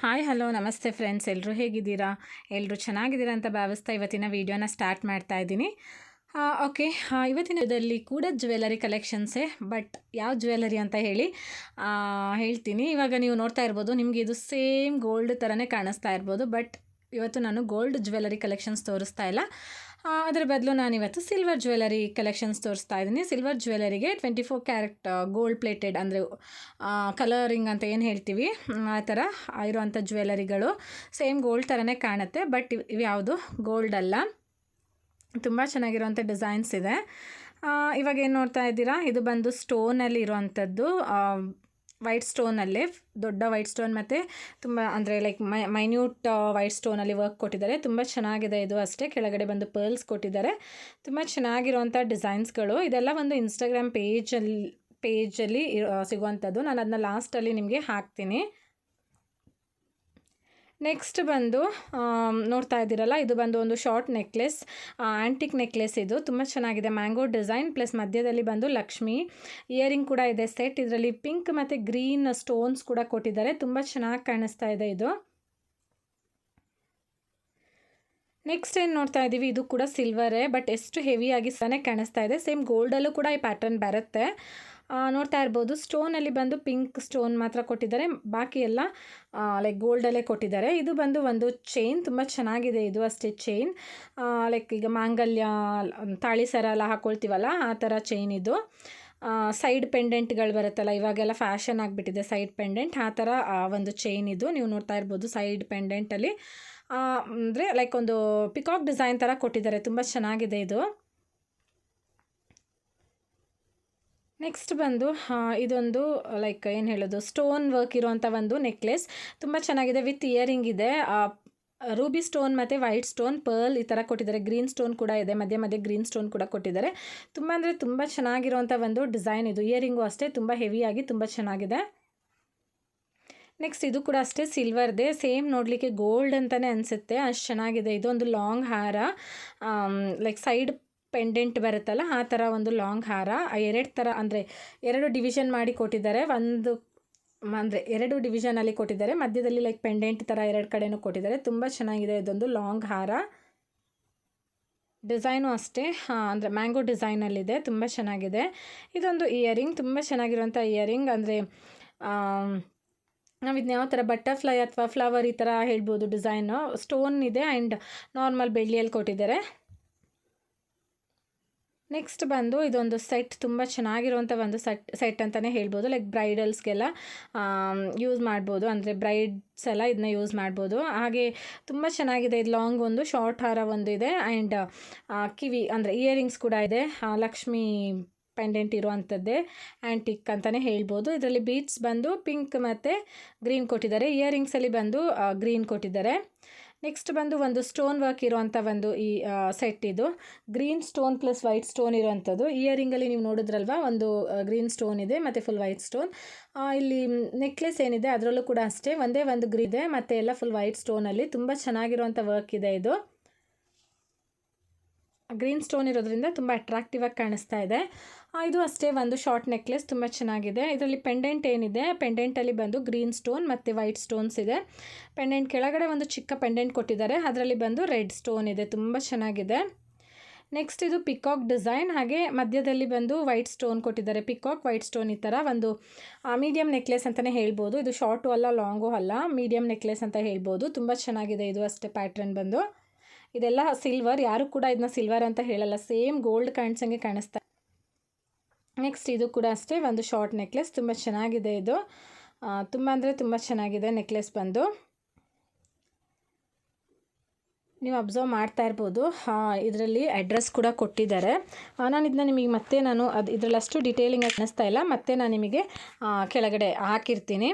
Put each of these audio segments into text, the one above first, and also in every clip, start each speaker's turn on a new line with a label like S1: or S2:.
S1: Hi, hello, ನಮಸ್ತೆ friends ಎಲ್ಲರೂ ಹೇಗಿದ್ದೀರಾ? ಎಲ್ಲರೂ ಚೆನ್ನಾಗಿದ್ದೀರಾ ಅಂತ ಭಾವಿಸ್ತಾ ಇವತ್ತಿನ ವೀಡಿಯೋನ ಸ್ಟಾರ್ಟ್ ಮಾಡ್ತಾ ಇದ್ದೀನಿ. ಓಕೆ ಇವತ್ತಿನ ಇದರಲ್ಲಿ ಕೂಡ ಜ್ಯುವೆಲರಿ ಕಲೆಕ್ಷನ್ಸೇ ಬಟ್ ಯಾವ ಜ್ಯುವೆಲರಿ ಅಂತ ಹೇಳಿ ಹೇಳ್ತೀನಿ. ಇವಾಗ ನೀವು ನೋಡ್ತಾ ಇರ್ಬೋದು, ನಿಮಗೆ ಇದು ಸೇಮ್ ಗೋಲ್ಡ್ ಥರನೇ ಕಾಣಿಸ್ತಾ ಇರ್ಬೋದು ಬಟ್ ಇವತ್ತು ನಾನು ಗೋಲ್ಡ್ ಜ್ಯುವೆಲರಿ ಕಲೆಕ್ಷನ್ಸ್ ತೋರಿಸ್ತಾ ಇಲ್ಲ. ಅದರ ಬದಲು ನಾನಿವತ್ತು ಸಿಲ್ವರ್ ಜ್ಯುವೆಲರಿ ಕಲೆಕ್ಷನ್ಸ್ ತೋರಿಸ್ತಾ ಇದ್ದೀನಿ silver ಜ್ಯುವೆಲರಿಗೆ twenty four carat gold plated ಅಂದರೆ ಕಲರಿಂಗ್ ಅಂತ ಏನು ಹೇಳ್ತೀವಿ? ಆ ಥರ ಇರುವಂಥ ಜ್ಯುವೆಲರಿಗಳು ಸೇಮ್ ಗೋಲ್ಡ್ ಥರನೇ ಕಾಣುತ್ತೆ ಬಟ್ ಇವು ಯಾವುದು? ಗೋಲ್ಡ್ ಅಲ್ಲ. ತುಂಬ ಚೆನ್ನಾಗಿರುವಂಥ ಡಿಸೈನ್ಸ್ ಇದೆ. ಇವಾಗ ಏನು ನೋಡ್ತಾ ಇದ್ದೀರಾ? ಇದು ಬಂದು ಸ್ಟೋನಲ್ಲಿ ಇರುವಂಥದ್ದು ವೈಟ್ ಸ್ಟೋನಲ್ಲಿ ದೊಡ್ಡ ವೈಟ್ ಸ್ಟೋನ್ ಮತ್ತು ತುಂಬ ಅಂದರೆ ಲೈಕ್ ಮೈ ಮೈನ್ಯೂಟ್ ವೈಟ್ ಸ್ಟೋನಲ್ಲಿ ವರ್ಕ್ ಕೊಟ್ಟಿದ್ದಾರೆ. ತುಂಬ ಚೆನ್ನಾಗಿದೆ ಇದು ಅಷ್ಟೇ. ಕೆಳಗಡೆ ಬಂದು ಪರ್ಲ್ಸ್ ಕೊಟ್ಟಿದ್ದಾರೆ. ತುಂಬ ಚೆನ್ನಾಗಿರುವಂಥ ಡಿಸೈನ್ಸ್ಗಳು ಇದೆಲ್ಲ ಒಂದು ಇನ್ಸ್ಟಾಗ್ರಾಮ್ ಪೇಜಲ್ಲಿ ಪೇಜಲ್ಲಿ ಸಿಗುವಂಥದ್ದು. ನಾನು ಅದನ್ನ ಲಾಸ್ಟಲ್ಲಿ ನಿಮಗೆ ಹಾಕ್ತೀನಿ. ನೆಕ್ಸ್ಟ್ ಬಂದು ನೋಡ್ತಾ ಇದ್ದೀರಲ್ಲ, ಇದು ಬಂದು ಒಂದು ಶಾರ್ಟ್ ನೆಕ್ಲೆಸ್ ಆ್ಯಂಟಿಕ್ ನೆಕ್ಲೆಸ್ ಇದು. ತುಂಬ ಚೆನ್ನಾಗಿದೆ. ಮ್ಯಾಂಗೋ ಡಿಸೈನ್ ಪ್ಲಸ್ ಮಧ್ಯದಲ್ಲಿ ಬಂದು ಲಕ್ಷ್ಮಿ. ಇಯರಿಂಗ್ ಕೂಡ ಇದೆ ಸೆಟ್ ಇದರಲ್ಲಿ ಪಿಂಕ್ ಮತ್ತು ಗ್ರೀನ್ ಸ್ಟೋನ್ಸ್ ಕೂಡ ಕೊಟ್ಟಿದ್ದಾರೆ. ತುಂಬ ಚೆನ್ನಾಗಿ ಕಾಣಿಸ್ತಾ ಇದೆ ಇದು. ನೆಕ್ಸ್ಟ್ ಏನು ನೋಡ್ತಾ ಇದ್ದೀವಿ ಇದು ಕೂಡ ಸಿಲ್ವರೇ ಬಟ್ ಎಷ್ಟು ಹೆವಿಯಾಗಿ ಸನೇ ಕಾಣಿಸ್ತಾ ಇದೆ. ಸೇಮ್ ಗೋಲ್ಡಲ್ಲೂ ಕೂಡ ಈ ಪ್ಯಾಟರ್ನ್ ಬರುತ್ತೆ. ನೋಡ್ತಾ ಇರ್ಬೋದು. ಸ್ಟೋನಲ್ಲಿ ಬಂದು ಪಿಂಕ್ ಸ್ಟೋನ್ ಮಾತ್ರ ಕೊಟ್ಟಿದ್ದಾರೆ. ಬಾಕಿ ಎಲ್ಲ ಲೈಕ್ ಗೋಲ್ಡಲ್ಲೇ ಕೊಟ್ಟಿದ್ದಾರೆ. ಇದು ಬಂದು ಒಂದು ಚೈನ್ ತುಂಬ ಚೆನ್ನಾಗಿದೆ ಇದು ಅಷ್ಟೇ ಚೈನ್ ಲೈಕ್ ಈಗ ಮಾಂಗಲ್ಯ, ತಾಳಿ ಸರ ಎಲ್ಲ ಹಾಕ್ಕೊಳ್ತೀವಲ್ಲ ಆ ಥರ ಚೈನ್ ಇದು. ಸೈಡ್ ಪೆಂಡೆಂಟ್ಗಳು ಬರುತ್ತಲ್ಲ, ಇವಾಗೆಲ್ಲ ಫ್ಯಾಷನ್ ಆಗಿಬಿಟ್ಟಿದೆ ಸೈಡ್ ಪೆಂಡೆಂಟ್ ಆ ಥರ ಒಂದು ಚೈನ್ ಇದು. ನೀವು ನೋಡ್ತಾ ಇರ್ಬೋದು ಸೈಡ್ ಪೆಂಡೆಂಟಲ್ಲಿ ಅಂದರೆ ಲೈಕ್ ಒಂದು ಪಿಕಾಕ್ ಡಿಸೈನ್ ಥರ ಕೊಟ್ಟಿದ್ದಾರೆ. ತುಂಬ ಚೆನ್ನಾಗಿದೆ ಇದು. ನೆಕ್ಸ್ಟ್ ಬಂದು ಇದೊಂದು ಲೈಕ್ ಏನು ಹೇಳೋದು ಸ್ಟೋನ್ ವರ್ಕ್ ಇರುವಂಥ ಒಂದು ನೆಕ್ಲೆಸ್ ತುಂಬ ಚೆನ್ನಾಗಿದೆ ವಿತ್ ಇಯರಿಂಗ್ ಇದೆ. ರೂಬಿ ಸ್ಟೋನ್ ಮತ್ತು ವೈಟ್ ಸ್ಟೋನ್ ಪರ್ಲ್ ಈ ಥರ ಕೊಟ್ಟಿದ್ದಾರೆ. ಗ್ರೀನ್ ಸ್ಟೋನ್ ಕೂಡ ಇದೆ, ಮಧ್ಯೆ ಮಧ್ಯೆ ಗ್ರೀನ್ ಸ್ಟೋನ್ ಕೂಡ ಕೊಟ್ಟಿದ್ದಾರೆ. ತುಂಬ ಅಂದರೆ ತುಂಬ ಚೆನ್ನಾಗಿರುವಂಥ ಒಂದು ಡಿಸೈನ್ ಇದು. ಇಯರಿಂಗು ಅಷ್ಟೇ, ತುಂಬ ಹೆವಿಯಾಗಿ ತುಂಬ ಚೆನ್ನಾಗಿದೆ. ನೆಕ್ಸ್ಟ್ ಇದು ಕೂಡ ಅಷ್ಟೇ ಸಿಲ್ವರ್ದೆ ಸೇಮ್ ನೋಡಲಿಕ್ಕೆ ಗೋಲ್ಡ್ ಅಂತಲೇ ಅನಿಸುತ್ತೆ. ಅಷ್ಟು ಚೆನ್ನಾಗಿದೆ. ಇದೊಂದು ಲಾಂಗ್ ಹಾರ. ಲೈಕ್ ಸೈಡ್ ಪೆಂಡೆಂಟ್ ಬರುತ್ತಲ್ಲ, ಆ ಥರ ಒಂದು ಲಾಂಗ್ ಹಾರ ಎರಡು ಥರ ಅಂದರೆ ಎರಡು ಡಿವಿಷನ್ ಮಾಡಿ ಕೊಟ್ಟಿದ್ದಾರೆ, ಒಂದು ಅಂದರೆ ಎರಡು ಡಿವಿಷನಲ್ಲಿ ಕೊಟ್ಟಿದ್ದಾರೆ, ಮಧ್ಯದಲ್ಲಿ ಲೈಕ್ ಪೆಂಡೆಂಟ್ ಥರ ಎರಡು ಕಡೆನೂ ಕೊಟ್ಟಿದ್ದಾರೆ, ತುಂಬ ಚೆನ್ನಾಗಿದೆ ಇದೊಂದು ಲಾಂಗ್ ಹಾರ. ಡಿಸೈನು ಅಷ್ಟೇ ಅಂದರೆ ಮ್ಯಾಂಗೋ ಡಿಸೈನಲ್ಲಿದೆ ತುಂಬ ಚೆನ್ನಾಗಿದೆ. ಇದೊಂದು ಇಯರಿಂಗ್, ತುಂಬ ಚೆನ್ನಾಗಿರುವಂಥ ಇಯರಿಂಗ್, ಅಂದರೆ ನಾವು ಇದನ್ನ ಯಾವ ಥರ ಬಟರ್ಫ್ಲೈ ಅಥವಾ ಫ್ಲವರ್ ಈ ಥರ ಹೇಳ್ಬೋದು ಡಿಸೈನು, ಸ್ಟೋನ್ ಇದೆ ಆ್ಯಂಡ್ ನಾರ್ಮಲ್ ಬೆಳ್ಳಿಯಲ್ಲಿ ಕೊಟ್ಟಿದ್ದಾರೆ. ನೆಕ್ಸ್ಟ್ ಬಂದು ಇದೊಂದು ಸೆಟ್ ತುಂಬ ಚೆನ್ನಾಗಿರುವಂಥ ಒಂದು ಸೆಟ್ ಸೆಟ್ ಅಂತಲೇ ಹೇಳ್ಬೋದು. ಲೈಕ್ ಬ್ರೈಡಲ್ಸ್ಗೆಲ್ಲ ಯೂಸ್ ಮಾಡ್ಬೋದು. ಅಂದರೆ ಬ್ರೈಡ್ಸ್ ಎಲ್ಲ ಇದನ್ನ ಯೂಸ್ ಮಾಡ್ಬೋದು. ಹಾಗೆ ತುಂಬ ಚೆನ್ನಾಗಿದೆ. ಇದು ಲಾಂಗ್ ಒಂದು ಶಾರ್ಟ್ ಹಾರ ಒಂದು ಇದೆ. ಆ್ಯಂಡ್ ಕಿವಿ, ಅಂದರೆ ಇಯರಿಂಗ್ಸ್ ಕೂಡ ಇದೆ. ಲಕ್ಷ್ಮಿ ಪೆಂಡೆಂಟ್ ಇರುವಂಥದ್ದೇ ಆ್ಯಂಟಿಕ್ ಅಂತಲೇ ಹೇಳ್ಬೋದು. ಇದರಲ್ಲಿ ಬೀಟ್ಸ್ ಬಂದು ಪಿಂಕ್ ಮತ್ತು ಗ್ರೀನ್ ಕೊಟ್ಟಿದ್ದಾರೆ. ಇಯರಿಂಗ್ಸಲ್ಲಿ ಬಂದು ಗ್ರೀನ್ ಕೊಟ್ಟಿದ್ದಾರೆ. ನೆಕ್ಸ್ಟ್ ಬಂದು ಒಂದು ಸ್ಟೋನ್ ವರ್ಕ್ ಇರುವಂಥ ಒಂದು ಈ ಸೆಟ್ ಇದು. Green stone plus white stone ಇರುವಂಥದ್ದು ಇಯರಿಂಗಲ್ಲಿ ನೀವು ನೋಡಿದ್ರಲ್ವ? ಒಂದು ಗ್ರೀನ್ ಸ್ಟೋನ್ ಇದೆ, ಮತ್ತು ಫುಲ್ ವೈಟ್ ಸ್ಟೋನ್ ಇಲ್ಲಿ ನೆಕ್ಲೆಸ್ ಏನಿದೆ, ಅದರಲ್ಲೂ ಕೂಡ ಅಷ್ಟೇ. ಒಂದೇ ಒಂದು ಗ್ರೀ ಇದೆ, ಮತ್ತು ಎಲ್ಲ ಫುಲ್ ವೈಟ್ ಸ್ಟೋನಲ್ಲಿ ತುಂಬ ಚೆನ್ನಾಗಿರುವಂಥ ವರ್ಕ್ ಇದೆ ಇದು. ಗ್ರೀನ್ ಸ್ಟೋನ್ ಇರೋದ್ರಿಂದ ತುಂಬ ಅಟ್ರಾಕ್ಟಿವ್ ಆಗಿ ಕಾಣಿಸ್ತಾ ಇದೆ. ಇದು ಅಷ್ಟೇ ಒಂದು ಶಾರ್ಟ್ ನೆಕ್ಲೆಸ್ ತುಂಬ ಚೆನ್ನಾಗಿದೆ. ಇದರಲ್ಲಿ ಪೆಂಡೆಂಟ್ ಏನಿದೆ? ಪೆಂಡೆಂಟಲ್ಲಿ ಬಂದು ಗ್ರೀನ್ ಸ್ಟೋನ್ ಮತ್ತು ವೈಟ್ ಸ್ಟೋನ್ಸ್ ಇದೆ. ಪೆಂಡೆಂಟ್ ಕೆಳಗಡೆ ಒಂದು ಚಿಕ್ಕ ಪೆಂಡೆಂಟ್ ಕೊಟ್ಟಿದ್ದಾರೆ. ಅದರಲ್ಲಿ ಬಂದು ರೆಡ್ ಸ್ಟೋನ್ ಇದೆ. ತುಂಬ ಚೆನ್ನಾಗಿದೆ. ನೆಕ್ಸ್ಟ್ ಇದು ಪಿಕಾಕ್ ಡಿಸೈನ್ ಹಾಗೆ ಮಧ್ಯದಲ್ಲಿ ಬಂದು ವೈಟ್ ಸ್ಟೋನ್ ಕೊಟ್ಟಿದ್ದಾರೆ. ಪಿಕಾಕ್ ವೈಟ್ ಸ್ಟೋನ್ ಈ ಥರ ಒಂದು ಮೀಡಿಯಂ ನೆಕ್ಲೆಸ್ ಅಂತಲೇ ಹೇಳ್ಬೋದು. ಇದು ಶಾರ್ಟು ಅಲ್ಲ ಲಾಂಗು ಅಲ್ಲ ಮೀಡಿಯಂ ನೆಕ್ಲೆಸ್ ಅಂತ ಹೇಳ್ಬೋದು. ತುಂಬ ಚೆನ್ನಾಗಿದೆ ಇದು ಅಷ್ಟೇ ಪ್ಯಾಟ್ರನ್ ಬಂದು. ಇದೆಲ್ಲ ಸಿಲ್ವರ್ ಯಾರು ಕೂಡ ಇದನ್ನ ಸಿಲ್ವರ್ ಅಂತ ಹೇಳಲ್ಲ ಸೇಮ್ ಗೋಲ್ಡ್ ಕಾಣಿಸಂಗೆ ಕಾಣಿಸ್ತಾ. ನೆಕ್ಸ್ಟ್ ಇದು ಕೂಡ ಅಷ್ಟೇ, ಒಂದು ಶಾರ್ಟ್ ನೆಕ್ಲೆಸ್ ತುಂಬ ಚೆನ್ನಾಗಿದೆ ಇದು. ತುಂಬ ಅಂದರೆ ತುಂಬ ಚೆನ್ನಾಗಿದೆ ನೆಕ್ಲೆಸ್ ಬಂದು. ನೀವು ಅಬ್ಸರ್ವ್ ಮಾಡ್ತಾ ಇರ್ಬೋದು. ಇದರಲ್ಲಿ ಅಡ್ರೆಸ್ ಕೂಡ ಕೊಟ್ಟಿದ್ದಾರೆ. ನಾನು ಇದನ್ನ ನಿಮಗೆ ಮತ್ತೆ ನಾನು ಅದು ಇದರಲ್ಲಿ ಅಷ್ಟು ಡೀಟೇಲಿಂಗ್ ಕಾಣಿಸ್ತಾ ಇಲ್ಲ. ಮತ್ತೆ ನಾನು ನಿಮಗೆ ಕೆಳಗಡೆ ಹಾಕಿರ್ತೀನಿ.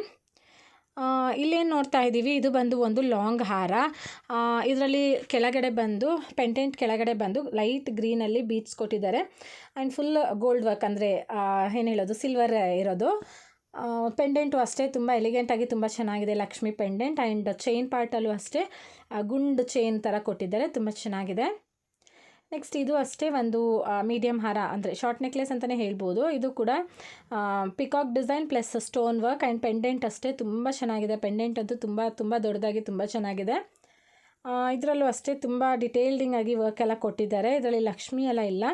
S1: ಇಲ್ಲೇನು ನೋಡ್ತಾ ಇದ್ದೀವಿ ಇದು ಬಂದು ಒಂದು ಲಾಂಗ್ ಹಾರ. ಇದರಲ್ಲಿ ಕೆಳಗಡೆ ಬಂದು, ಪೆಂಟೆಂಟ್ ಕೆಳಗಡೆ ಬಂದು ಲೈಟ್ ಗ್ರೀನಲ್ಲಿ ಬೀಟ್ಸ್ ಕೊಟ್ಟಿದ್ದಾರೆ. ಆ್ಯಂಡ್ ಫುಲ್ ಗೋಲ್ಡ್ ವರ್ಕ್ ಅಂದರೆ ಏನು ಹೇಳೋದು, ಸಿಲ್ವರ್ ಇರೋದು. ಪೆಂಡೆಂಟು ಅಷ್ಟೇ, ತುಂಬ ಎಲಿಗೆಂಟಾಗಿ ತುಂಬ ಚೆನ್ನಾಗಿದೆ ಲಕ್ಷ್ಮಿ ಪೆಂಡೆಂಟ್. ಆ್ಯಂಡ್ ಚೈನ್ ಪಾರ್ಟಲ್ಲೂ ಅಷ್ಟೇ ಗುಂಡ್ ಗುಂಡು ಚೈನ್ ಥರ ಕೊಟ್ಟಿದ್ದಾರೆ, ತುಂಬ ಚೆನ್ನಾಗಿದೆ. ನೆಕ್ಸ್ಟ್ ಇದು ಅಷ್ಟೇ ಒಂದು ಮೀಡಿಯಂ ಹಾರ ಅಂದರೆ ಶಾರ್ಟ್ ನೆಕ್ಲೆಸ್ ಅಂತಲೇ ಹೇಳ್ಬೋದು. ಇದು ಕೂಡ peacock design plus stone work and pendant ಅಷ್ಟೇ. ತುಂಬ ಚೆನ್ನಾಗಿದೆ. ಪೆಂಡೆಂಟ್ ಅಂತೂ ತುಂಬ ತುಂಬ ದೊಡ್ಡದಾಗಿ ತುಂಬ ಚೆನ್ನಾಗಿದೆ. ಇದರಲ್ಲೂ ಅಷ್ಟೇ ತುಂಬ ಡಿಟೇಲ್ಡಿಂಗ್ ಆಗಿ ವರ್ಕ್ ಎಲ್ಲ ಕೊಟ್ಟಿದ್ದಾರೆ. ಇದರಲ್ಲಿ ಲಕ್ಷ್ಮಿ ಎಲ್ಲ ಇಲ್ಲ.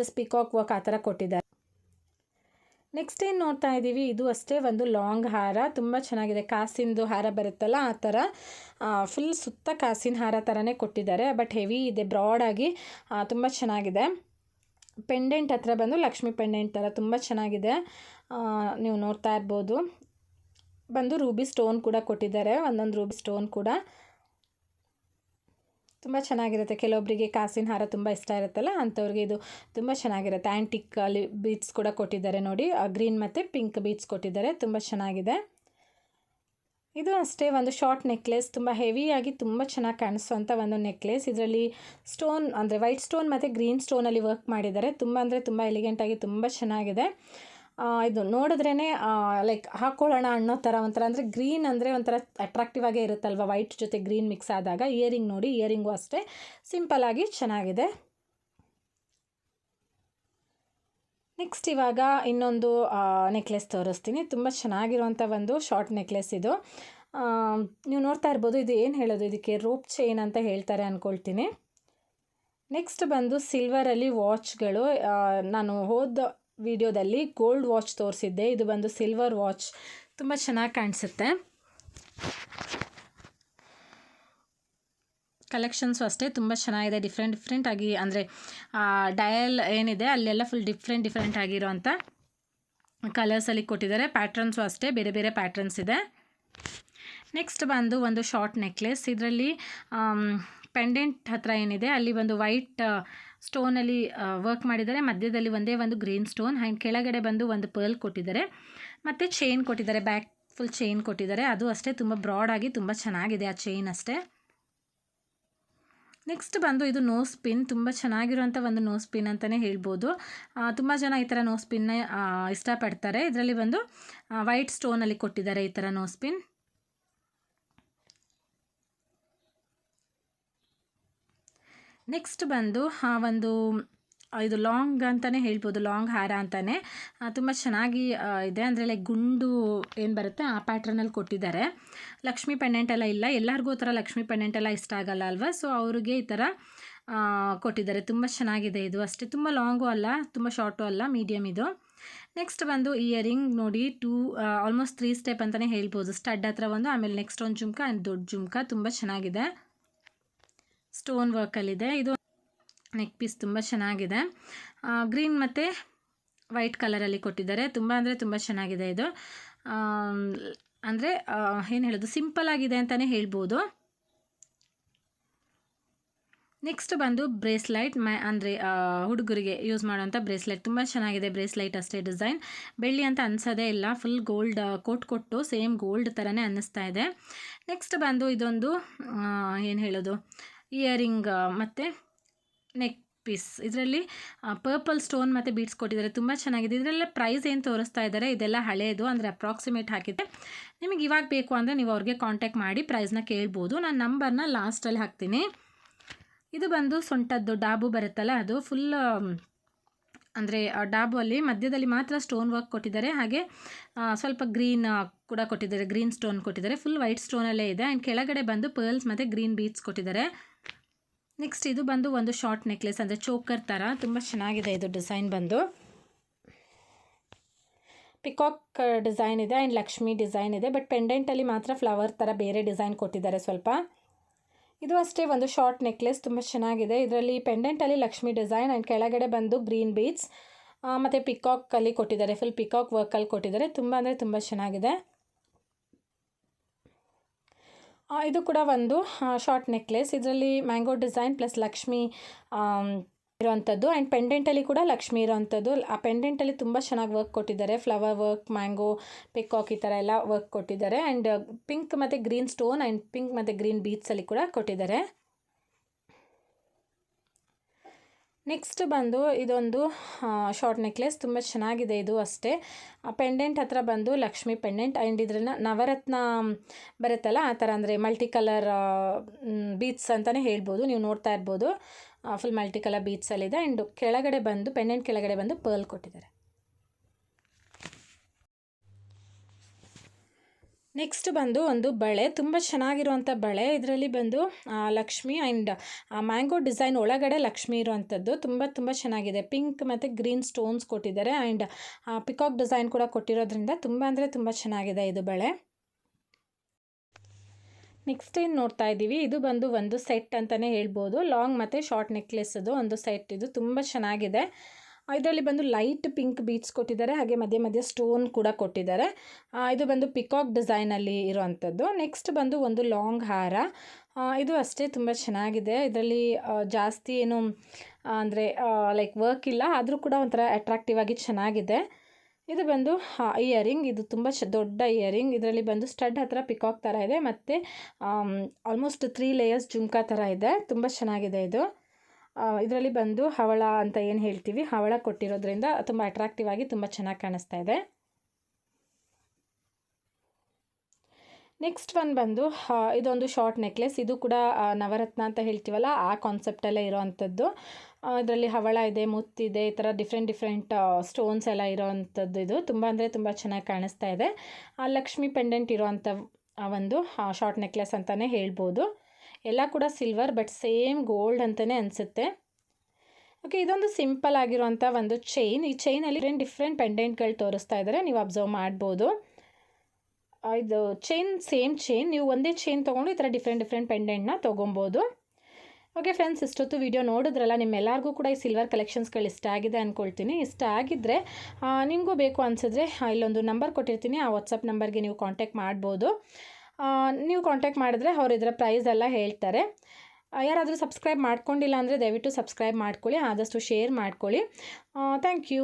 S1: ಜಸ್ಟ್ ಪಿಕಾಕ್ ವರ್ಕ್ ಆ ಥರ ಕೊಟ್ಟಿದ್ದಾರೆ. ನೆಕ್ಸ್ಟ್ ಏನು ನೋಡ್ತಾ ಇದ್ದೀವಿ ಇದು ಅಷ್ಟೇ ಒಂದು ಲಾಂಗ್ ಹಾರ. ತುಂಬ ಚೆನ್ನಾಗಿದೆ. ಕಾಸಿಂದು ಹಾರ ಬರುತ್ತಲ್ಲ, ಆ ಥರ ಫುಲ್ ಸುತ್ತ ಕಾಸಿನ ಹಾರ ಥರನೇ ಕೊಟ್ಟಿದ್ದಾರೆ. ಬಟ್ ಹೆವಿ ಇದೆ ಬ್ರಾಡಾಗಿ ತುಂಬ ಚೆನ್ನಾಗಿದೆ. ಪೆಂಡೆಂಟ್ ಹತ್ರ ಬಂದು ಲಕ್ಷ್ಮಿ ಪೆಂಡೆಂಟ್ ಥರ ತುಂಬ ಚೆನ್ನಾಗಿದೆ. ನೀವು ನೋಡ್ತಾ ಇರ್ಬೋದು. ಬಂದು ರೂಬಿ ಸ್ಟೋನ್ ಕೂಡ ಕೊಟ್ಟಿದ್ದಾರೆ. ಒಂದೊಂದು ರೂಬಿ ಸ್ಟೋನ್ ಕೂಡ. ತುಂಬ ಚೆನ್ನಾಗಿರುತ್ತೆ. ಕೆಲವೊಬ್ಬರಿಗೆ ಕಾಸಿನ ಹಾರ ತುಂಬ ಇಷ್ಟ ಇರುತ್ತಲ್ಲ, ಅಂಥವ್ರಿಗೆ ಇದು ತುಂಬ ಚೆನ್ನಾಗಿರುತ್ತೆ. ಆ್ಯಂಟಿಕ್ ಅಲ್ಲಿ ಬೀಟ್ಸ್ ಕೂಡ ಕೊಟ್ಟಿದ್ದಾರೆ ನೋಡಿ. ಗ್ರೀನ್ ಮತ್ತು ಪಿಂಕ್ ಬೀಟ್ಸ್ ಕೊಟ್ಟಿದ್ದಾರೆ. ತುಂಬ ಚೆನ್ನಾಗಿದೆ. ಇದು ಅಷ್ಟೇ ಒಂದು ಶಾರ್ಟ್ ನೆಕ್ಲೆಸ್ ತುಂಬ ಹೆವಿಯಾಗಿ ತುಂಬ ಚೆನ್ನಾಗಿ ಕಾಣಿಸುವಂಥ ಒಂದು ನೆಕ್ಲೆಸ್ ಇದರಲ್ಲಿ ಸ್ಟೋನ್ ಅಂದರೆ ವೈಟ್ ಸ್ಟೋನ್ ಮತ್ತು ಗ್ರೀನ್ ಸ್ಟೋನಲ್ಲಿ ವರ್ಕ್ ಮಾಡಿದ್ದಾರೆ. ತುಂಬ ಅಂದರೆ ತುಂಬ ಎಲಿಗೆಂಟಾಗಿ ತುಂಬ ಚೆನ್ನಾಗಿದೆ. ಇದು ನೋಡಿದ್ರೇ ಲೈಕ್ ಹಾಕ್ಕೊಳ್ಳೋಣ ಅನ್ನೋ ಥರ ಒಂಥರ, ಅಂದರೆ ಗ್ರೀನ್ ಅಂದರೆ ಒಂಥರ ಅಟ್ರಾಕ್ಟಿವ್ ಆಗೇ ಇರುತ್ತಲ್ವ? ವೈಟ್ ಜೊತೆ ಗ್ರೀನ್ ಮಿಕ್ಸ್ ಆದಾಗ ಇಯರಿಂಗ್ ನೋಡಿ ಇಯರಿಂಗು ಅಷ್ಟೇ ಸಿಂಪಲ್ಲಾಗಿ ಚೆನ್ನಾಗಿದೆ. ನೆಕ್ಸ್ಟ್ ಇವಾಗ ಇನ್ನೊಂದು ನೆಕ್ಲೆಸ್ ತೋರಿಸ್ತೀನಿ. ತುಂಬ ಚೆನ್ನಾಗಿರುವಂಥ ಒಂದು ಶಾರ್ಟ್ ನೆಕ್ಲೆಸ್ ಇದು. ನೀವು ನೋಡ್ತಾ ಇರ್ಬೋದು, ಇದು ಏನು ಹೇಳೋದು? ಇದಕ್ಕೆ ರೋಪ್ ಚೈನ್ ಅಂತ ಹೇಳ್ತಾರೆ ಅಂದ್ಕೊಳ್ತೀನಿ ನೆಕ್ಸ್ಟ್ ಬಂದು ಸಿಲ್ವರಲ್ಲಿ ವಾಚ್ಗಳು ನಾನು ಹೋದ ವಿಡಿಯೋದಲ್ಲಿ ಗೋಲ್ಡ್ ವಾಚ್ ತೋರಿಸಿದ್ದೆ. ಇದು ಬಂದು ಸಿಲ್ವರ್ ವಾಚ್ ತುಂಬ ಚೆನ್ನಾಗಿ ಕಾಣಿಸುತ್ತೆ. ಕಲೆಕ್ಷನ್ಸು ಅಷ್ಟೇ, ತುಂಬ ಚೆನ್ನಾಗಿದೆ. ಡಿಫ್ರೆಂಟ್ ಡಿಫ್ರೆಂಟ್ ಆಗಿ, ಅಂದರೆ ಡಯಲ್ ಏನಿದೆ, ಅಲ್ಲೆಲ್ಲ ಫುಲ್ ಡಿಫ್ರೆಂಟ್ ಡಿಫ್ರೆಂಟ್ ಆಗಿರೋವಂಥ ಕಲರ್ಸಲ್ಲಿ ಕೊಟ್ಟಿದ್ದಾರೆ. ಪ್ಯಾಟ್ರನ್ಸು ಅಷ್ಟೇ, ಬೇರೆ ಬೇರೆ ಪ್ಯಾಟ್ರನ್ಸ್ ಇದೆ. ನೆಕ್ಸ್ಟ್ ಬಂದು ಒಂದು ಶಾರ್ಟ್ ನೆಕ್ಲೆಸ್ ಇದರಲ್ಲಿ ಪೆಂಡೆಂಟ್ ಹತ್ರ ಏನಿದೆ, ಅಲ್ಲಿ ಒಂದು ವೈಟ್ ಸ್ಟೋನಲ್ಲಿ ವರ್ಕ್ ಮಾಡಿದ್ದಾರೆ. ಮಧ್ಯದಲ್ಲಿ ಒಂದೇ ಒಂದು ಗ್ರೀನ್ ಸ್ಟೋನ್ ಆ್ಯಂಡ್ ಕೆಳಗಡೆ ಬಂದು ಒಂದು ಪರ್ಲ್ ಕೊಟ್ಟಿದ್ದಾರೆ. ಮತ್ತು ಚೈನ್ ಕೊಟ್ಟಿದ್ದಾರೆ ಬ್ಯಾಕ್ ಫುಲ್ ಚೈನ್ ಕೊಟ್ಟಿದ್ದಾರೆ. ಅದು ಅಷ್ಟೇ, ತುಂಬ ಬ್ರಾಡಾಗಿ ತುಂಬ ಚೆನ್ನಾಗಿದೆ ಆ ಚೈನ್ ಅಷ್ಟೇ. ನೆಕ್ಸ್ಟ್ ಬಂದು ಇದು ನೋಸ್ ಪಿನ್ ತುಂಬ ಚೆನ್ನಾಗಿರುವಂಥ ಒಂದು ನೋಸ್ ಪಿನ್ ಅಂತಲೇ ಹೇಳ್ಬೋದು. ತುಂಬ ಜನ ಈ ಥರ ನೋಸ್ ಪಿನ್ನ ಇಷ್ಟಪಡ್ತಾರೆ. ಇದರಲ್ಲಿ ಬಂದು ವೈಟ್ ಸ್ಟೋನಲ್ಲಿ ಕೊಟ್ಟಿದ್ದಾರೆ ಈ ಥರ ನೋಸ್ ಸ್ಪಿನ್ ನೆಕ್ಸ್ಟ್ ಬಂದು ಆ ಒಂದು ಇದು ಲಾಂಗ್ ಅಂತಲೇ ಹೇಳ್ಬೋದು ಲಾಂಗ್ ಹಾರ ಅಂತಲೇ ತುಂಬ ಚೆನ್ನಾಗಿ ಇದೆ. ಅಂದರೆ ಲೈಕ್ ಗುಂಡು ಏನು ಬರುತ್ತೆ? ಆ ಪ್ಯಾಟ್ರನಲ್ಲಿ ಕೊಟ್ಟಿದ್ದಾರೆ. ಲಕ್ಷ್ಮಿ ಪೆಂಡೆಂಟ್ ಎಲ್ಲ ಇಲ್ಲ. ಎಲ್ಲರಿಗೂ ಥರ ಲಕ್ಷ್ಮಿ ಪೆಂಡೆಂಟ್ ಎಲ್ಲ ಇಷ್ಟ ಆಗಲ್ಲ ಅಲ್ವಾ? ಸೊ ಅವ್ರಿಗೆ ಈ ಥರ ಕೊಟ್ಟಿದ್ದಾರೆ. ತುಂಬ ಚೆನ್ನಾಗಿದೆ ಇದು. ಅಷ್ಟೇ, ತುಂಬ ಲಾಂಗು ಅಲ್ಲ, ತುಂಬ ಶಾರ್ಟು ಅಲ್ಲ ಮೀಡಿಯಮ್ ಇದು. ನೆಕ್ಸ್ಟ್ ಬಂದು ಇಯರಿಂಗ್ ನೋಡಿ ಟೂ ಆಲ್ಮೋಸ್ಟ್ ತ್ರೀ ಸ್ಟೆಪ್ ಅಂತಲೇ ಹೇಳ್ಬೋದು. ಸ್ಟಡ್ ಹತ್ರ ಒಂದು, ಆಮೇಲೆ ನೆಕ್ಸ್ಟ್ ಒಂದು ಜುಮ್ಕ ಆ್ಯಂಡ್ ದೊಡ್ಡ ಜುಮ್ಕ. ತುಂಬ ಚೆನ್ನಾಗಿದೆ. ಸ್ಟೋನ್ ವರ್ಕಲ್ಲಿದೆ ಇದು ನೆಕ್ ಪೀಸ್ ತುಂಬ ಚೆನ್ನಾಗಿದೆ. ಗ್ರೀನ್ ಮತ್ತು ವೈಟ್ ಕಲರಲ್ಲಿ ಕೊಟ್ಟಿದ್ದಾರೆ. ತುಂಬ ಅಂದರೆ ತುಂಬ ಚೆನ್ನಾಗಿದೆ ಇದು. ಅಂದರೆ ಏನು ಹೇಳೋದು? ಸಿಂಪಲ್ ಆಗಿದೆ ಅಂತಲೇ ಹೇಳ್ಬೋದು. ನೆಕ್ಸ್ಟ್ ಬಂದು ಬ್ರೇಸ್ಲೈಟ್. ಮೈ, ಅಂದರೆ ಹುಡುಗರಿಗೆ ಯೂಸ್ ಮಾಡೋಂಥ ಬ್ರೇಸ್ಲೈಟ್. ತುಂಬ ಚೆನ್ನಾಗಿದೆ ಬ್ರೇಸ್ಲೈಟ್ ಅಷ್ಟೇ ಡಿಸೈನ್ ಬೆಳ್ಳಿ ಅಂತ ಅನಿಸೋದೇ ಇಲ್ಲ. ಫುಲ್ ಗೋಲ್ಡ್ ಕೋಟ್ ಕೊಟ್ಟು ಸೇಮ್ ಗೋಲ್ಡ್ ಥರನೇ ಅನ್ನಿಸ್ತಾ ಇದೆ. ನೆಕ್ಸ್ಟ್ ಬಂದು ಇದೊಂದು ಏನು ಹೇಳೋದು? ಇಯರಿಂಗ್ ಮತ್ತು ನೆಕ್ ಪೀಸ್ ಇದರಲ್ಲಿ ಪರ್ಪಲ್ ಸ್ಟೋನ್ ಮತ್ತು ಬೀಡ್ಸ್ ಕೊಟ್ಟಿದ್ದಾರೆ. ತುಂಬ ಚೆನ್ನಾಗಿದೆ. ಇದರಲ್ಲ ಪ್ರೈಸ್ ಏನು ತೋರಿಸ್ತಾ ಇದ್ದಾರೆ, ಇದೆಲ್ಲ ಹಳೆಯದು ಅಂದರೆ ಅಪ್ರಾಕ್ಸಿಮೇಟ್ ಹಾಕಿದೆ ನಿಮಗೆ ಇವಾಗ ಬೇಕು ಅಂದರೆ ನೀವು ಅವ್ರಿಗೆ ಕಾಂಟ್ಯಾಕ್ಟ್ ಮಾಡಿ ಪ್ರೈಸ್ನ ಕೇಳ್ಬೋದು. ನಾನು ನಂಬರ್ನ ಲಾಸ್ಟಲ್ಲಿ ಹಾಕ್ತೀನಿ. ಇದು ಬಂದು ಸೊಂಟದ್ದು, ಡಾಬು ಬರುತ್ತಲ್ಲ, ಅದು ಫುಲ್ ಅಂದರೆ ಡಾಬು ಅಲ್ಲಿ ಮಧ್ಯದಲ್ಲಿ ಮಾತ್ರ ಸ್ಟೋನ್ ವರ್ಕ್ ಕೊಟ್ಟಿದ್ದಾರೆ. ಹಾಗೆ ಸ್ವಲ್ಪ ಗ್ರೀನ್ ಕೂಡ ಕೊಟ್ಟಿದ್ದಾರೆ ಗ್ರೀನ್ ಸ್ಟೋನ್ ಕೊಟ್ಟಿದ್ದಾರೆ. ಫುಲ್ ವೈಟ್ ಸ್ಟೋನಲ್ಲೇ ಇದೆ. ಆ್ಯಂಡ್ ಕೆಳಗಡೆ ಬಂದು ಪರ್ಲ್ಸ್ ಮತ್ತು ಗ್ರೀನ್ ಬೀಟ್ಸ್ ಕೊಟ್ಟಿದ್ದಾರೆ. ನೆಕ್ಸ್ಟ್ ಇದು ಬಂದು ಒಂದು ಶಾರ್ಟ್ ನೆಕ್ಲೆಸ್ ಅಂದರೆ ಚೋಕರ್ ಥರ ತುಂಬ ಚೆನ್ನಾಗಿದೆ ಇದು ಡಿಸೈನ್ ಬಂದು. ಪಿಕಾಕ್ ಡಿಸೈನ್ ಇದೆ ಆ್ಯಂಡ್ ಲಕ್ಷ್ಮಿ ಡಿಸೈನ್ ಇದೆ ಬಟ್ ಪೆಂಡೆಂಟಲ್ಲಿ ಮಾತ್ರ ಫ್ಲವರ್ ಥರ ಬೇರೆ ಡಿಸೈನ್ ಕೊಟ್ಟಿದ್ದಾರೆ ಸ್ವಲ್ಪ. ಇದು ಅಷ್ಟೇ ಒಂದು ಶಾರ್ಟ್ ನೆಕ್ಲೆಸ್ ತುಂಬ ಚೆನ್ನಾಗಿದೆ. ಇದರಲ್ಲಿ ಪೆಂಡೆಂಟಲ್ಲಿ ಲಕ್ಷ್ಮಿ ಡಿಸೈನ್ ಆ್ಯಂಡ್ ಕೆಳಗಡೆ ಬಂದು ಗ್ರೀನ್ ಬೀಚ್ ಮತ್ತು ಪಿಕಾಕಲ್ಲಿ ಕೊಟ್ಟಿದ್ದಾರೆ ಫುಲ್ ಪಿಕಾಕ್ ವರ್ಕಲ್ಲಿ ಕೊಟ್ಟಿದ್ದಾರೆ. ತುಂಬ ಅಂದರೆ ತುಂಬ ಚೆನ್ನಾಗಿದೆ. ಇದು ಕೂಡ ಒಂದು ಶಾರ್ಟ್ ನೆಕ್ಲೆಸ್ ಇದರಲ್ಲಿ ಮ್ಯಾಂಗೋ ಡಿಸೈನ್ ಪ್ಲಸ್ ಲಕ್ಷ್ಮಿ ಇರುವಂಥದ್ದು ಆ್ಯಂಡ್ ಪೆಂಡೆಂಟಲ್ಲಿ ಕೂಡ ಲಕ್ಷ್ಮಿ ಇರೋವಂಥದ್ದು ಆ ಪೆಂಡೆಂಟಲ್ಲಿ ತುಂಬ ಚೆನ್ನಾಗಿ ವರ್ಕ್ ಕೊಟ್ಟಿದ್ದಾರೆ. ಫ್ಲವರ್ ವರ್ಕ್ ಮ್ಯಾಂಗೋ ಪಿಕಾಕ್ ಈ ಥರ ಎಲ್ಲ ವರ್ಕ್ ಕೊಟ್ಟಿದ್ದಾರೆ. ಆ್ಯಂಡ್ ಪಿಂಕ್ ಮತ್ತು ಗ್ರೀನ್ ಸ್ಟೋನ್ ಆ್ಯಂಡ್ ಪಿಂಕ್ ಮತ್ತು ಗ್ರೀನ್ ಬೀಟ್ಸಲ್ಲಿ ಕೂಡ ಕೊಟ್ಟಿದ್ದಾರೆ. ನೆಕ್ಸ್ಟ್ ಬಂದು ಇದೊಂದು ಶಾರ್ಟ್ ನೆಕ್ಲೆಸ್ ತುಂಬ ಚೆನ್ನಾಗಿದೆ ಇದು ಅಷ್ಟೇ. ಪೆಂಡೆಂಟ್ ಹತ್ರ ಬಂದು ಲಕ್ಷ್ಮಿ ಪೆಂಡೆಂಟ್ ಆ್ಯಂಡ್ ಇದ್ರನ್ನ ನವರತ್ನ ಬರುತ್ತಲ್ಲ, ಆ ಥರ ಅಂದರೆ ಮಲ್ಟಿ ಕಲರ್ ಬೀಟ್ಸ್ ಅಂತಲೇ ಹೇಳ್ಬೋದು. ನೀವು ನೋಡ್ತಾ ಇರ್ಬೋದು. ಫುಲ್ ಮಲ್ಟಿ ಕಲರ್ ಬೀಚ್ಸಲ್ಲಿದೆ ಆ್ಯಂಡ್ ಕೆಳಗಡೆ ಬಂದು ಪೆಂಡೆಂಟ್ ಕೆಳಗಡೆ ಬಂದು ಪರ್ಲ್ ಕೊಟ್ಟಿದ್ದಾರೆ. ನೆಕ್ಸ್ಟ್ ಬಂದು ಒಂದು ಬಳೆ, ತುಂಬ ಚೆನ್ನಾಗಿರುವಂಥ ಬಳೆ. ಇದರಲ್ಲಿ ಬಂದು ಲಕ್ಷ್ಮಿ ಆ್ಯಂಡ್ ಮ್ಯಾಂಗೋ ಡಿಸೈನ್ ಒಳಗಡೆ ಲಕ್ಷ್ಮಿ ಇರುವಂಥದ್ದು ತುಂಬ ತುಂಬ ಚೆನ್ನಾಗಿದೆ. ಪಿಂಕ್ ಮತ್ತು ಗ್ರೀನ್ ಸ್ಟೋನ್ಸ್ ಕೊಟ್ಟಿದ್ದಾರೆ. ಆ್ಯಂಡ್ ಪಿಕಾಕ್ ಡಿಸೈನ್ ಕೂಡ ಕೊಟ್ಟಿರೋದ್ರಿಂದ ತುಂಬ ಅಂದರೆ ತುಂಬ ಚೆನ್ನಾಗಿದೆ ಇದು ಬಳೆ. ನೆಕ್ಸ್ಟ್ ಏನು ನೋಡ್ತಾ ಇದ್ದೀವಿ? ಇದು ಬಂದು ಒಂದು ಸೆಟ್ ಅಂತಲೇ ಹೇಳ್ಬೋದು. ಲಾಂಗ್ ಮತ್ತು ಶಾರ್ಟ್ ನೆಕ್ಲೆಸ್ದು ಒಂದು ಸೆಟ್ ಇದು ತುಂಬ ಚೆನ್ನಾಗಿದೆ. ಇದರಲ್ಲಿ ಬಂದು ಲೈಟ್ ಪಿಂಕ್ ಬೀಟ್ಸ್ ಕೊಟ್ಟಿದ್ದಾರೆ, ಹಾಗೆ ಮಧ್ಯೆ ಮಧ್ಯೆ ಸ್ಟೋನ್ ಕೂಡ ಕೊಟ್ಟಿದ್ದಾರೆ. ಇದು ಬಂದು ಪಿಕಾಕ್ ಡಿಸೈನಲ್ಲಿ ಇರುವಂಥದ್ದು. ನೆಕ್ಸ್ಟ್ ಬಂದು ಒಂದು ಲಾಂಗ್ ಹಾರ. ಇದು ಅಷ್ಟೇ ತುಂಬ ಚೆನ್ನಾಗಿದೆ. ಇದರಲ್ಲಿ ಜಾಸ್ತಿ ಏನು ಅಂದರೆ ಲೈಕ್ ವರ್ಕ್ ಇಲ್ಲ, ಆದರೂ ಕೂಡ ಒಂಥರ ಅಟ್ರಾಕ್ಟಿವ್ ಆಗಿ ಚೆನ್ನಾಗಿದೆ. ಇದು ಬಂದು ಇಯರಿಂಗ್ ಇದು ತುಂಬ ಚ ದೊಡ್ಡ ಇಯರಿಂಗ್ ಇದರಲ್ಲಿ ಬಂದು ಸ್ಟಡ್ ಹತ್ರ ಪಿಕಾಕ್ ಥರ ಇದೆ, ಮತ್ತು ಆಲ್ಮೋಸ್ಟ್ ತ್ರೀ ಲೇಯರ್ಸ್ ಜುಮ್ಕಾ ಥರ ಇದೆ. ತುಂಬ ಚೆನ್ನಾಗಿದೆ ಇದು. ಇದರಲ್ಲಿ ಬಂದು ಹವಳ ಅಂತ ಏನು ಹೇಳ್ತೀವಿ? ಹವಳ ಕೊಟ್ಟಿರೋದ್ರಿಂದ ತುಂಬ ಅಟ್ರಾಕ್ಟಿವ್ ಆಗಿ ತುಂಬ ಚೆನ್ನಾಗಿ ಕಾಣಿಸ್ತಾ ಇದೆ. ನೆಕ್ಸ್ಟ್ ಒನ್ ಬಂದು ಇದೊಂದು ಶಾರ್ಟ್ ನೆಕ್ಲೆಸ್ ಇದು ಕೂಡ ನವರತ್ನ ಅಂತ ಹೇಳ್ತೀವಲ್ಲ, ಆ ಕಾನ್ಸೆಪ್ಟಲ್ಲೇ ಇರೋವಂಥದ್ದು. ಇದರಲ್ಲಿ ಹವಳ ಇದೆ ಮುತ್ತಿದೆ ಈ ಥರ ಡಿಫ್ರೆಂಟ್ ಡಿಫ್ರೆಂಟ್ ಸ್ಟೋನ್ಸ್ ಎಲ್ಲ ಇರೋವಂಥದ್ದು ಇದು. ತುಂಬ ಅಂದರೆ ತುಂಬ ಚೆನ್ನಾಗಿ ಕಾಣಿಸ್ತಾ ಇದೆ. ಲಕ್ಷ್ಮಿ ಪೆಂಡೆಂಟ್ ಇರೋವಂಥ ಒಂದು ಶಾರ್ಟ್ ನೆಕ್ಲೆಸ್ ಅಂತಲೇ ಹೇಳ್ಬೋದು. ಎಲ್ಲ ಕೂಡ ಸಿಲ್ವರ್ ಬಟ್ ಸೇಮ್ ಗೋಲ್ಡ್ ಅಂತಲೇ ಅನಿಸುತ್ತೆ. ಓಕೆ ಇದೊಂದು ಸಿಂಪಲ್ ಆಗಿರುವಂಥ ಒಂದು ಚೈನ್ ಈ ಚೈನಲ್ಲಿ ಡಿಫ್ರೆಂಟ್ ಡಿಫ್ರೆಂಟ್ ಪೆಂಡೆಂಟ್ಗಳು ತೋರಿಸ್ತಾ ಇದ್ದಾರೆ ನೀವು ಅಬ್ಸರ್ವ್ ಮಾಡ್ಬೋದು. ಇದು ಚೈನ್ ಸೇಮ್ ಚೈನ್ ನೀವು ಒಂದೇ ಚೈನ್ ತೊಗೊಂಡು ಈ ಥರ ಡಿಫ್ರೆಂಟ್ ಡಿಫ್ರೆಂಟ್ ಪೆಂಡೆಂಟ್ನ ತೊಗೊಬೋದು. ಓಕೆ ಫ್ರೆಂಡ್ಸ್ ಇಷ್ಟೊತ್ತು ವಿಡಿಯೋ ನೋಡಿದ್ರಲ್ಲ, ನಿಮ್ಮೆಲ್ಲರಿಗೂ ಕೂಡ ಈ ಸಿಲ್ವರ್ ಕಲೆಕ್ಷನ್ಸ್ಗಳು ಇಷ್ಟ ಆಗಿದೆ ಅಂದ್ಕೊಳ್ತೀನಿ ಇಷ್ಟ ಆಗಿದ್ದರೆ ನಿಮಗೂ ಬೇಕು ಅನಿಸಿದ್ರೆ ಇಲ್ಲೊಂದು ನಂಬರ್ ಕೊಟ್ಟಿರ್ತೀನಿ. ಆ ವಾಟ್ಸಪ್ ನಂಬರ್ಗೆ ನೀವು ಕಾಂಟ್ಯಾಕ್ಟ್ ಮಾಡ್ಬೋದು. ನೀವು ಕಾಂಟ್ಯಾಕ್ಟ್ ಮಾಡಿದ್ರೆ ಅವ್ರು ಇದರ ಪ್ರೈಸ್ ಎಲ್ಲ ಹೇಳ್ತಾರೆ. ಯಾರಾದರೂ ಸಬ್ಸ್ಕ್ರೈಬ್ ಮಾಡ್ಕೊಂಡಿಲ್ಲ ಅಂದರೆ ದಯವಿಟ್ಟು ಸಬ್ಸ್ಕ್ರೈಬ್ ಮಾಡ್ಕೊಳ್ಳಿ, ಆದಷ್ಟು ಶೇರ್ ಮಾಡ್ಕೊಳ್ಳಿ. Thank you